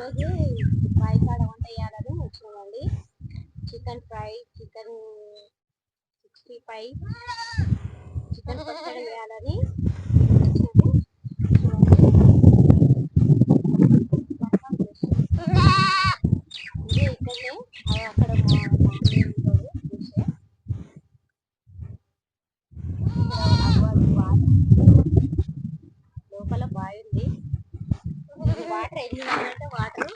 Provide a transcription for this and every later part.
ఈరోజు ఫ్రై కాడ వంట వేయాలని వచ్చినామండి chicken fry chicken sixty five. Chicken పచ్చడి చేయాలని. లోపల బాయ్ ఇక్కడనే అది అక్కడ మా మమ్మీ ఉంటాడు చూసే లోపల బావి ఉంది ఇది వాటర్ అంటే వాటర్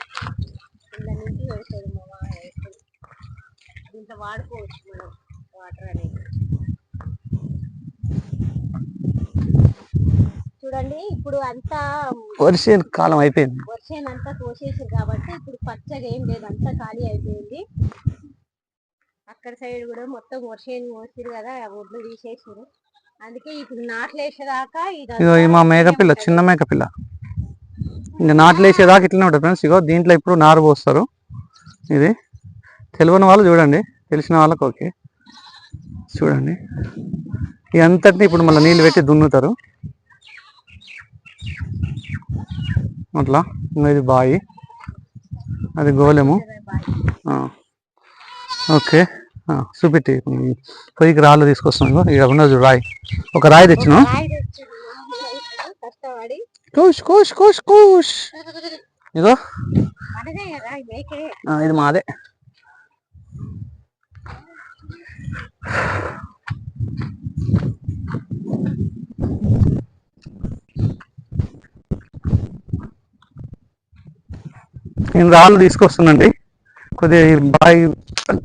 ఇలా నుంచి మా వా- వెళ్తుంది. దీంట్లో వాడుకోవచ్చు మనం వాటర్ అనేది. చూడండి ఇప్పుడు అంతా వర్ష కాలం అయిపోయింది. వర్షం అంతా కోసేసారు కాబట్టి ఇప్పుడు పచ్చగా ఏం లేదు అంతా ఖాళీ అయిపోయింది. అక్కడ సైడ్ కూడా మొత్తం వర్షం కోసిరు కదా ఆ ఒడ్లు తీసేసారు. అందుకే ఇప్పుడు నాట్లు వేసేదాకా ఈ మా మేకపిల్ల చిన్న మేకపిల్ల. ఇంకా నాట్లు వేసేదాకా ఇట్లనే ఉంటుంది ఫ్రెండ్స్ ఇగో దీంట్లో ఇప్పుడు నారు పోస్తారు. ఇది తెలియని వాళ్ళు చూడండి. తెలిసిన వాళ్ళకి ఓకే. చూడండి. ఈ అంతటిని ఇప్పుడు మళ్ళీ నీళ్ళు పెట్టి దున్నుతారు. అట్లా. ఇంకా ఇది బాయి. అది గోలెము. ఓకే. చూపెట్టి. పొయ్యికి రాళ్ళు తీసుకొస్తాం ఇక ఉన్నది రాయి. ఒక రాయి తెచ్చినా. కష్టపడి కూష్ కూష్ కూష్ ఆ, ఇది మాదే. నేను రాళ్ళు తీసుకొస్తానండి కొద్దిగా ఈ బాయి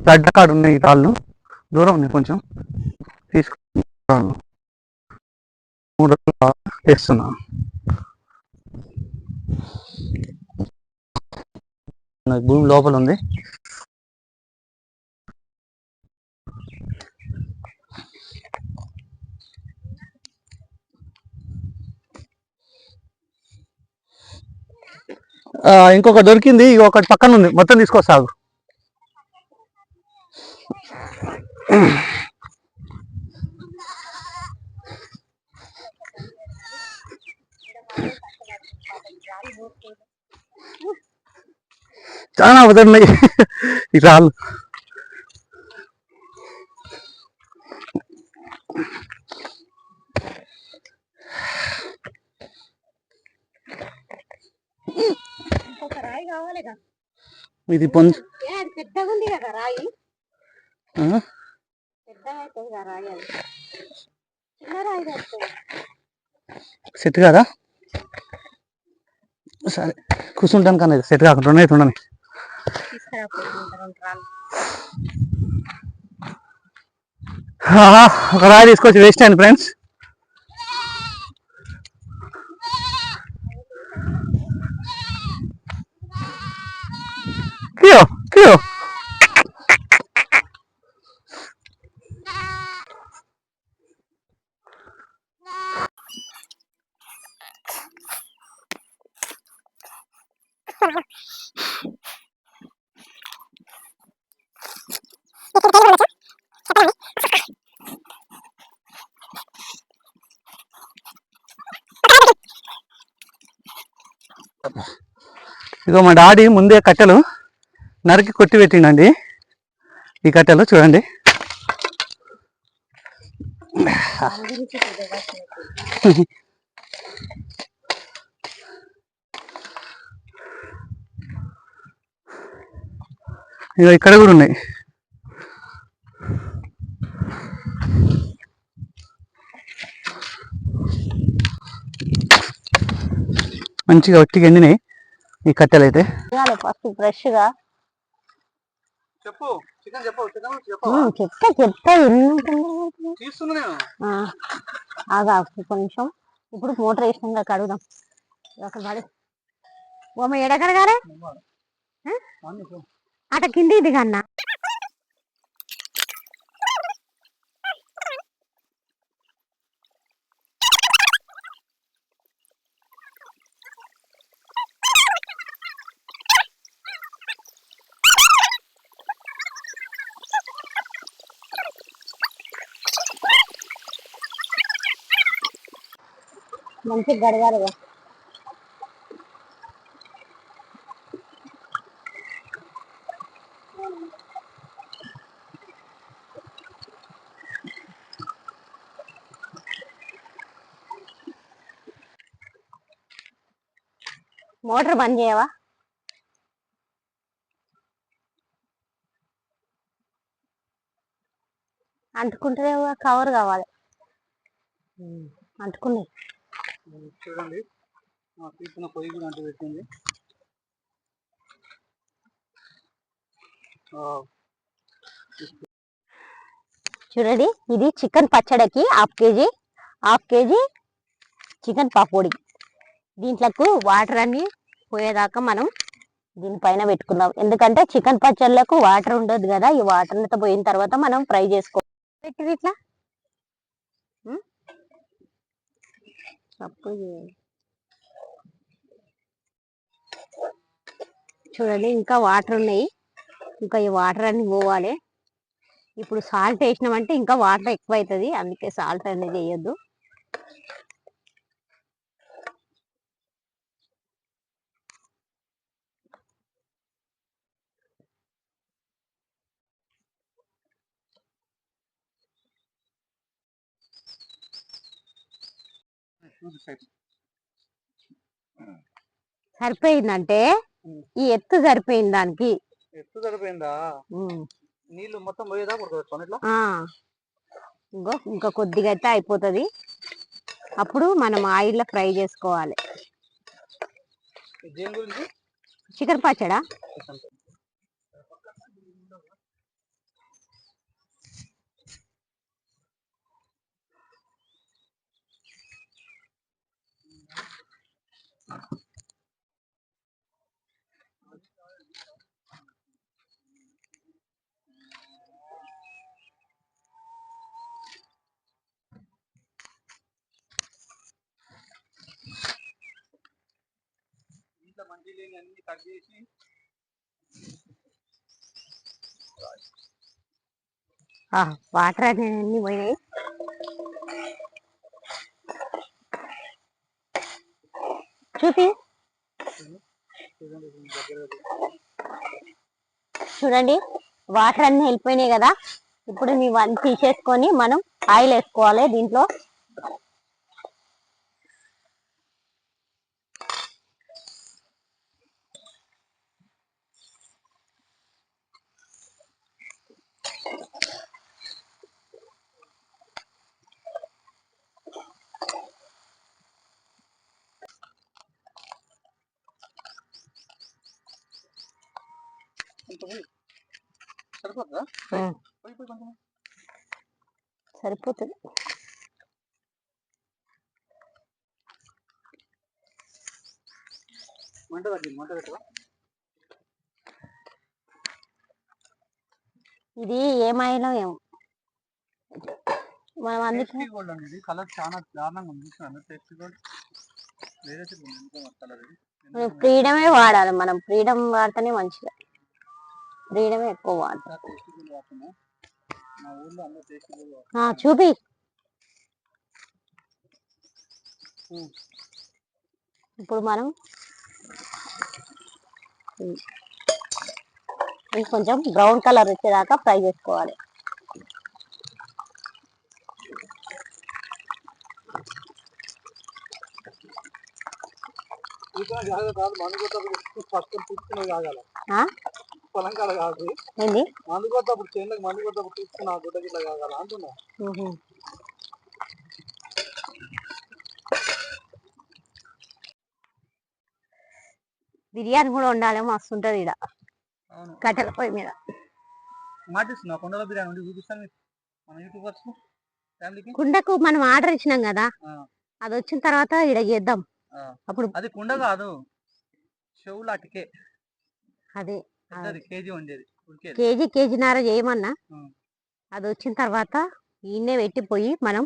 గడ్డ కాడ ఉన్నాయి ఈ రాళ్ళు. దూరం ఉన్నాయి కొంచెం. తీసుకు రాళ్ళు మూడు రాళ్ళు వేస్తున్నా. నాకు భూమి లోపల ఉంది. ఆ, ఇంకొకటి దొరికింది ఒకటి పక్కన ఉంది. మొత్తం తీసుకొస్తాగు చాలా వదన్నాయి ఈ రాళ్ళు ఇది పొంది కదా రాయి? సెట్ కాదా? సరే కూర్చుంటాను కానీ సెట్ కాకుండా ఉండని తీసుకురాకపోతే రాళ్ళు ఆహా, ఒక రాయి తీసుకొచ్చి వేస్ట్ అయింది ఫ్రెండ్స్ కియో ఇగో మా డాడీ ముందే కట్టెలు నరికి కొట్టి పెట్టిండండి. ఈ కట్టెలు చూడండి. ఇగో ఇక్కడ కూడా ఉన్నాయి. మంచిగా ఒట్టిగా ఎండినాయి ఈ కట్టెలు అయితే ఫస్ట్ ఫ్రెష్గా చెప్పు చికెన్ చెప్పు చికెన్ ఉమ్, చెప్తా చెప్తా ఎన్ని తీస్తున్నా ఆగా నిమిషం. ఇప్పుడు మోటార్ వేసినాక కడుగుదాం. అక్కడ పడి ఓమ ఎడగడగారే అట కింది ఇది కన్నా. మంచి గడగాలిగా మోటార్ బంద్ చేయవా? అంటుకుంటేవా కవర్ కావాలి. అంటుకున్నాయి చూడండి. తీసుకున్న పొయ్యి కూడా అంటూ పెట్టింది. చూడండి ఇది చికెన్ పచ్చడికి half KG half KG chicken pakodi. దీంట్లకు water అన్ని పోయేదాకా మనం దీనిపైన పెట్టుకుందాం. ఎందుకంటే చికెన్ పచ్చళ్ళకు వాటర్ ఉండదు కదా ఈ వాటర్ అంతా పోయిన తర్వాత మనం ఫ్రై చేసుకో పెట్టి ఇట్లా? తప్పు చేయాలి. చూడండి ఇంకా వాటర్ ఉన్నాయి. ఇంకా ఈ వాటర్ అన్ని పోవాలి. ఇప్పుడు సాల్ట్ వేసినామంటే ఇంకా వాటర్ ఎక్కువ అవుతుంది అందుకే సాల్ట్ అనేది వేయొద్దు. సరిపోయిందంటే ఈ ఎత్తు సరిపోయింది దానికి. ఎత్తు సరిపోయిందా. నీళ్ళు మొత్తం పోయేదా? ఇంకో ఇంకా కొద్దిగా అయితే అయిపోతుంది. అప్పుడు మనం ఆయిల్లో ఫ్రై చేసుకోవాలి. చికెన్ పచ్చడా. ఇంట్లో లేని అన్ని కట్ చేసి వాటర్ అన్ని పోయినాయి. చూపి చూడండి చూడండి వాటర్ అన్ని వెళ్ళిపోయినాయి కదా. ఇప్పుడు ఇవన్నీ తీసేసుకొని మనం ఆయిల్ వేసుకోవాలి దీంట్లో ఇంత పోయి. సరిపోతుందా? మంట మంట ఇది ఏమైనా ఏమో. మనం అందుకే గోల్డ్ కలర్ చాలా దారుణంగా ఉంది టేస్టీ గోల్డ్ వేరే ఫ్రీడమే వాడాలి మనం ఫ్రీడమ్ వాడితేనే మంచిగా ఫ్రీడమే ఎక్కువ ఆ, చూపి. ఇప్పుడు మనం కొంచెం బ్రౌన్ కలర్ వచ్చేదాకా ఫ్రై చేసుకోవాలి. ఫస్ట్? పొలం కాడ కాదు. ఏంది? మందు కొట్టప్పుడు చేనులకు మందు కొట్టప్పుడు తీసుకున్న గుడ్డ గిట్ల కాగాల అంటున్నా. బిర్యానీ కూడా ఉండాలి మస్తు ఉంటది ఇక్కడ కట్టెల పొయ్యి మీద. మాటిస్తున్నా కొండల బిర్యానీ ఉండి చూపిస్తాను. మన యూట్యూబర్స్ ఫ్యామిలీకి? కుండకు మనం ఆర్డర్ ఇచ్చినాం కదా అది వచ్చిన తర్వాత ఇక్కడ చేద్దాం. అప్పుడు అది కుండ కాదు. చెవులు అటుకే. అదే. కేజీ కేజీన్నర చేయమన్నా. అది వచ్చిన తర్వాత ఈయనే పెట్టిపోయి మనం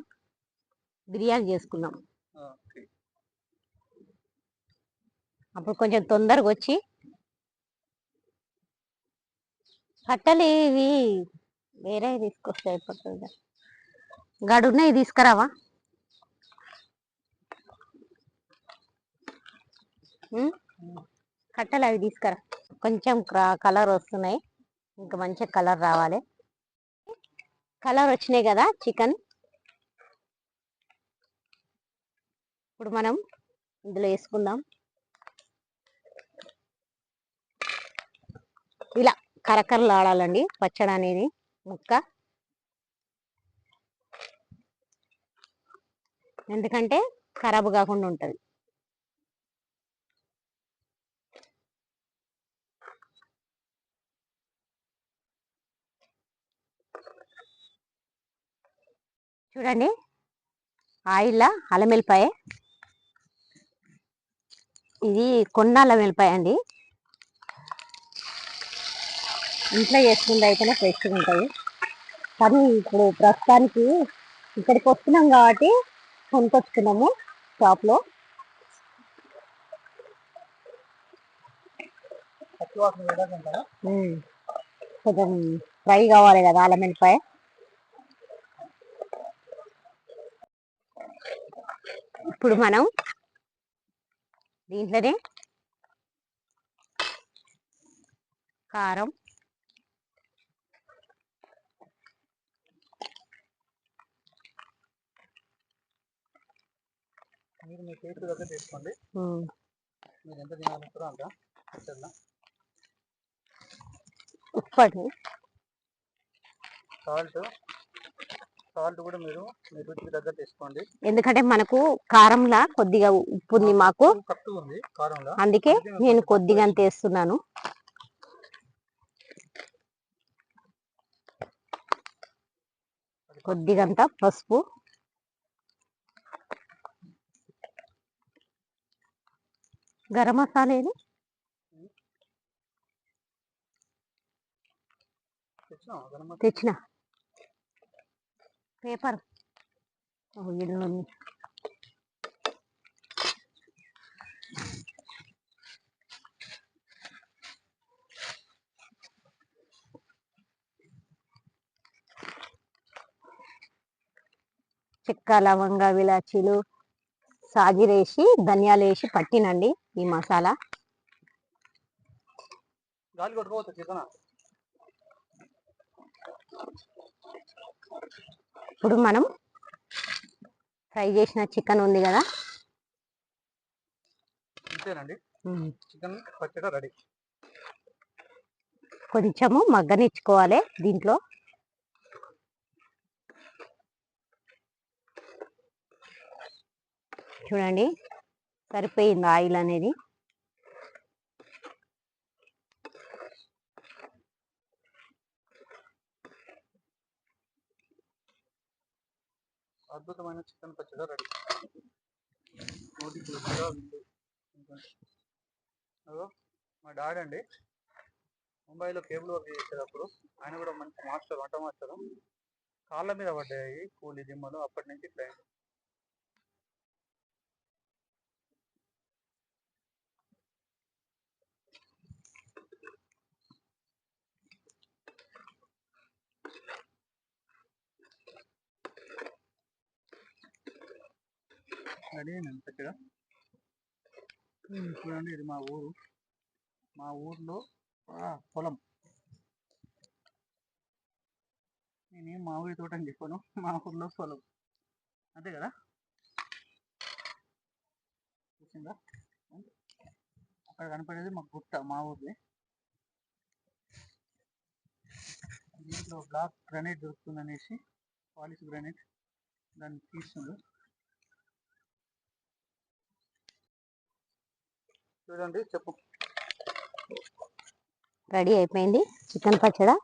బిర్యానీ ఓకే. అప్పుడు కొంచెం తొందరగా వచ్చి కట్టెలు ఇవి వేరే తీసుకొస్తే అయిపోతుంది గడున్నాయి తీసుకురావా? ఉం? కట్టలు అవి తీసుకురా. కొంచెం కలర్ వస్తున్నాయి. ఇంకా మంచిగా కలర్ రావాలి. కలర్ వచ్చినాయి కదా చికెన్. ఇప్పుడు మనం ఇందులో వేసుకుందాం. ఇలా కరకరలు ఆడాలండి పచ్చడి అనేది ముక్క. ఎందుకంటే ఖరాబ్ కాకుండా ఉంటుంది. చూడండి. ఆయిల్ అల్లం వెల్లిపాయ ఇది కొన్న అల్లం వెల్లిపాయ అండి. ఇంట్లో చేసుకుంటే అయితేనే ఫ్రెష్గా ఉంటాయి. కానీ ఇప్పుడు ప్రస్తుతానికి ఇక్కడికి వస్తున్నాం కాబట్టి కొనుక్కొచ్చుకున్నాము షాప్లో కొంచెం ఫ్రై కావాలి కదా అల్లం వెల్లిపాయ ఇప్పుడు మనం దీంట్లోనే కారం మీరు మీ టేస్ట్ దగ్గర తీసుకోండి. ఉమ్, మీరు ఎంత తినాలంటారో అంత పచ్చడిలో ఉప్పు అండి సాల్ట్ సాల్ట్ కూడా మీరు మీ రుచికి ఎందుకంటే మనకు కారంలా కొద్దిగా ఉప్పు ఉంది మాకు తక్కువ ఉంది కారంలో. అందుకే నేను కొద్దిగా అంత వేస్తున్నాను. కొద్దిగంత పసుపు. గరం మసాలా ఏది? తెచ్చిన. పేపర్. ఇల్లు చెక్క లవంగ విలాచీలు సాజిరేసి ధనియాలు వేసి పట్టినండి ఈ మసాలా. గాలి కొట్టుకోవచ్చు ఇప్పుడు మనం ఫ్రై చేసిన చికెన్ ఉంది కదా. అంతేనండి చికెన్ పచ్చడి రెడీ. కొంచెము మగ్గనిచ్చుకోవాలి దీంట్లో. చూడండి సరిపోయింది ఆయిల్ అనేది? అద్భుతమైన చికెన్ పచ్చడి రెడీ. నోటికి రుచిగా ఉంది. అదో మా డాడీ అండి. ముంబైలో కేబుల్ వర్క్ చేసేటప్పుడు ఆయన కూడా మంచి మాస్టర్ వంట మాస్టర్. కాళ్ళ మీద పడ్డాయి కూలి దిమ్మలు అప్పటి నుంచి ఇట్లా రెడీ నేను పచ్చగా చూడండి ఇది మా ఊరు. మా ఊర్లో పొలం. నేను మా ఊరి తోట అని చెప్పాను. మా ఊర్లో పొలం. అంతే కదా? చూసిందా? అక్కడ కనపడేది మా గుట్ట మా ఊరిది దీంట్లో బ్లాక్ గ్రానైట్ దొరుకుతుంది అనేసి పాలిష్ గ్రానైట్ దాన్ని తీస్తుంది చూడండి చెప్పు. రెడీ అయిపోయింది. చికెన్ పచ్చడా?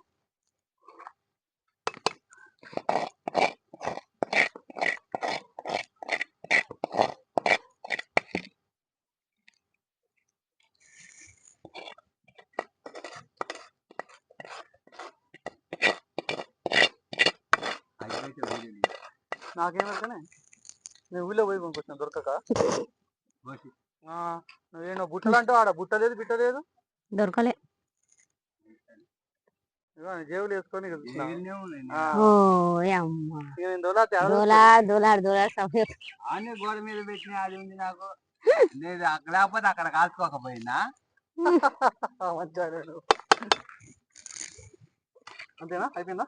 నాకేమనుకనే నేను ఊళ్ళో పోయి కొనుక్కొచ్చిన దొరకక. ఆ, నువ్వేనో బుట్టలు అంటావు ఆడ బుట్ట లేదు బిట్ట లేదు. దొరకలే. జేబులు వేసుకొని అన్ని గోడ మీద పెట్టిన అది ఉంది నాకు. లేకపోతే అక్కడ కాల్చుకోకపోయినా. వచ్చాడు అంతేనా? అయిపోయిందా.